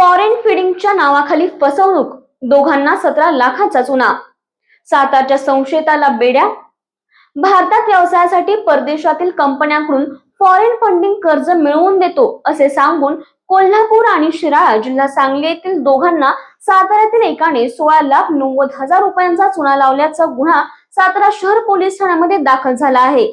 Foreign फिडिंगच्या नावाखाली फसवणूक दोघांना सतरा लाखाचा चुना सातारच्या संशयिताला बेड्या. भारतात व्यवसायासाठी परदेशातील कंपन्यांकडून फॉरेन फंडिंग कर्ज मिळवून देतो असे सांगून कोल्हापूर आणि शिराळा जिल्हा सांगली येथील दोघांना साताऱ्यातील एकाने सोळा लाख नव्वद हजार रुपयांचा चुना लावल्याचा गुन्हा सातारा शहर पोलीस ठाण्यामध्ये दाखल झाला आहे.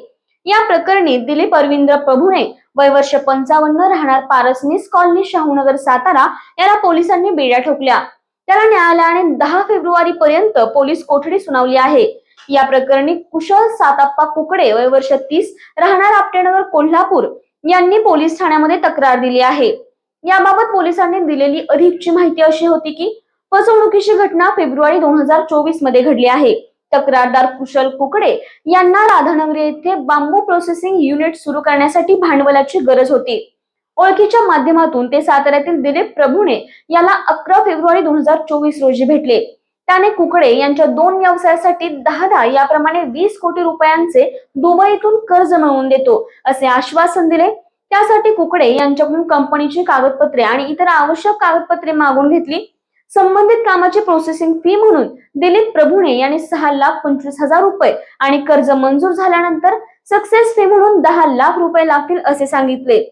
या प्रकरणी दिलीप अरविंद्र प्रभुणे वय वर्ष पंचावन्न राहणार पारसनीस कॉलनी शाहूनगर सातारा याला पोलिसांनी बेड्या ठोकल्या. त्याला न्यायालयाने दहा फेब्रुवारी पर्यंत पोलीस कोठडी सुनावली आहे. या प्रकरणी कुशल साताप्पा कुकडे वय वर्ष तीस राहणार आपटेनगर कोल्हापूर यांनी पोलीस ठाण्यामध्ये तक्रार दिली आहे. याबाबत पोलिसांनी दिलेली अधिकची माहिती अशी होती की फसवणुकीची घटना फेब्रुवारी दोन हजार चोवीसमध्ये घडली आहे. तक्रारदार कुशल कुकडे यांना राधानगरी येथे बांबू प्रोसेसिंग युनिट सुरू करण्यासाठी भांडवलाची गरज होती. ओळखीच्या माध्यमातून ते साताऱ्यातील दिलीप प्रभूने याला अकरा फेब्रुवारी दोन हजार चोवीस रोजी भेटले. त्याने कुकडे यांच्या दोन व्यवसायासाठी दहा दहा याप्रमाणे वीस कोटी रुपयांचे दुबईतून कर्ज मिळवून देतो असे आश्वासन दिले. त्यासाठी कुकडे यांच्याकडून कंपनीची कागदपत्रे आणि इतर आवश्यक कागदपत्रे मागून घेतली. संबंधित कामाची प्रोसेसिंग फी म्हणून दिलीप प्रभुणे यांनी सहा लाख पंचवीस हजार रुपये आणि कर्ज मंजूर झाल्यानंतर सक्सेस फी म्हणून दहा लाख रुपये लागतील असे सांगितले.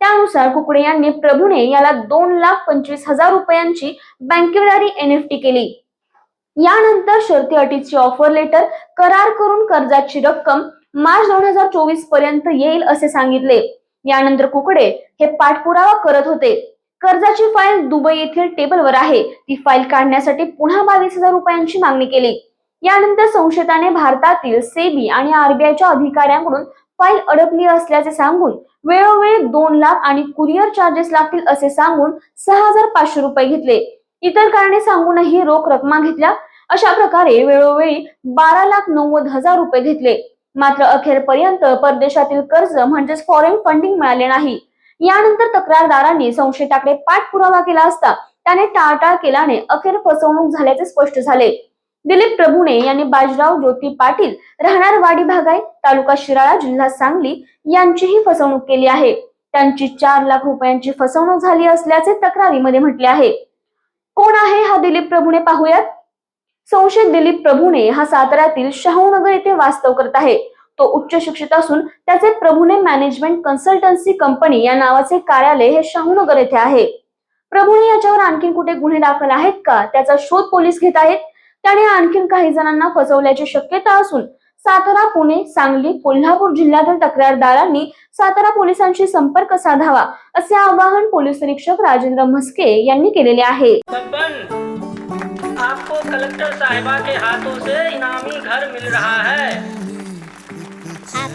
त्यानुसार कुकडे यांनी प्रभुणे याला दोन लाख पंचवीस हजार रुपयांची बँकेदारी एनएफटी केली. यानंतर शर्ती अटीची ऑफर लेटर करार करून कर्जाची रक्कम मार्च दोन हजार चोवीसपर्यंत येईल असे सांगितले. यानंतर कुकडे हे पाठपुरावा करत होते. कर्जाची फाईल दुबई येथील टेबलवर आहे. ती फाईल काढण्यासाठी पुन्हा बावीस हजार रुपयांची मागणी केली. यानंतर संशयिताने भारतातील सेबी आणि आरबीआयच्या अधिकाऱ्यांकडून फाईल अडकली असल्याचे सांगून वेळोवेळी दोन लाख आणि कुरिअर चार्जेस लागतील असे सांगून सहा हजार पाचशे रुपये घेतले. इतर कारणे सांगूनही रोख रकमा घेतल्या. अशा प्रकारे वेळोवेळी बारा लाख नव्वद हजार रुपये घेतले. मात्र अखेरपर्यंत परदेशातील कर्ज म्हणजेच फॉरेन फंडिंग मिळाले नाही. यानंतर तक्रारदारांनी संशयिताकडे पाठपुरावा केला असता त्याने टाळटाळ केल्याने अखेर फसवणूक झाल्याचे स्पष्ट झाले. दिलीप प्रभुणे यांनी बाजीराव ज्योती पाटील राहणार वाडी भागाय तालुका शिराळा जिल्हा सांगली यांचीही फसवणूक केली आहे. त्यांची चार लाख रुपयांची फसवणूक झाली असल्याचे तक्रारीमध्ये म्हटले आहे. कोण आहे हा दिलीप प्रभुणे पाहूयात? संशयित दिलीप प्रभुणे हा साताऱ्यातील शाहूनगर येथे वास्तव करत आहे. तो उच्च शिक्षित असून त्याचे प्रभूने मॅनेजमेंट कन्सल्टन्सी कंपनी या नावाचे कार्यालय हे शाहूनगर येथे आहे. प्रभूने याच्यावर आणखी कुठे गुन्हे दाखल आहेत का? त्याचा शोध पोलीस घेत आहेत. त्याने आणखीन काही जणांना फसवल्याची शक्यता असून सातारा पुणे सांगली कोल्हापूर जिल्ह्यातील तक्रारदारांनी सातारा पोलिसांशी संपर्क साधावा असे आवाहन पोलीस निरीक्षक राजेंद्र म्हस्के यांनी केलेले आहे. आपको कलेक्टर साहिबा के हाथों से इनामी घर मिल रहा है।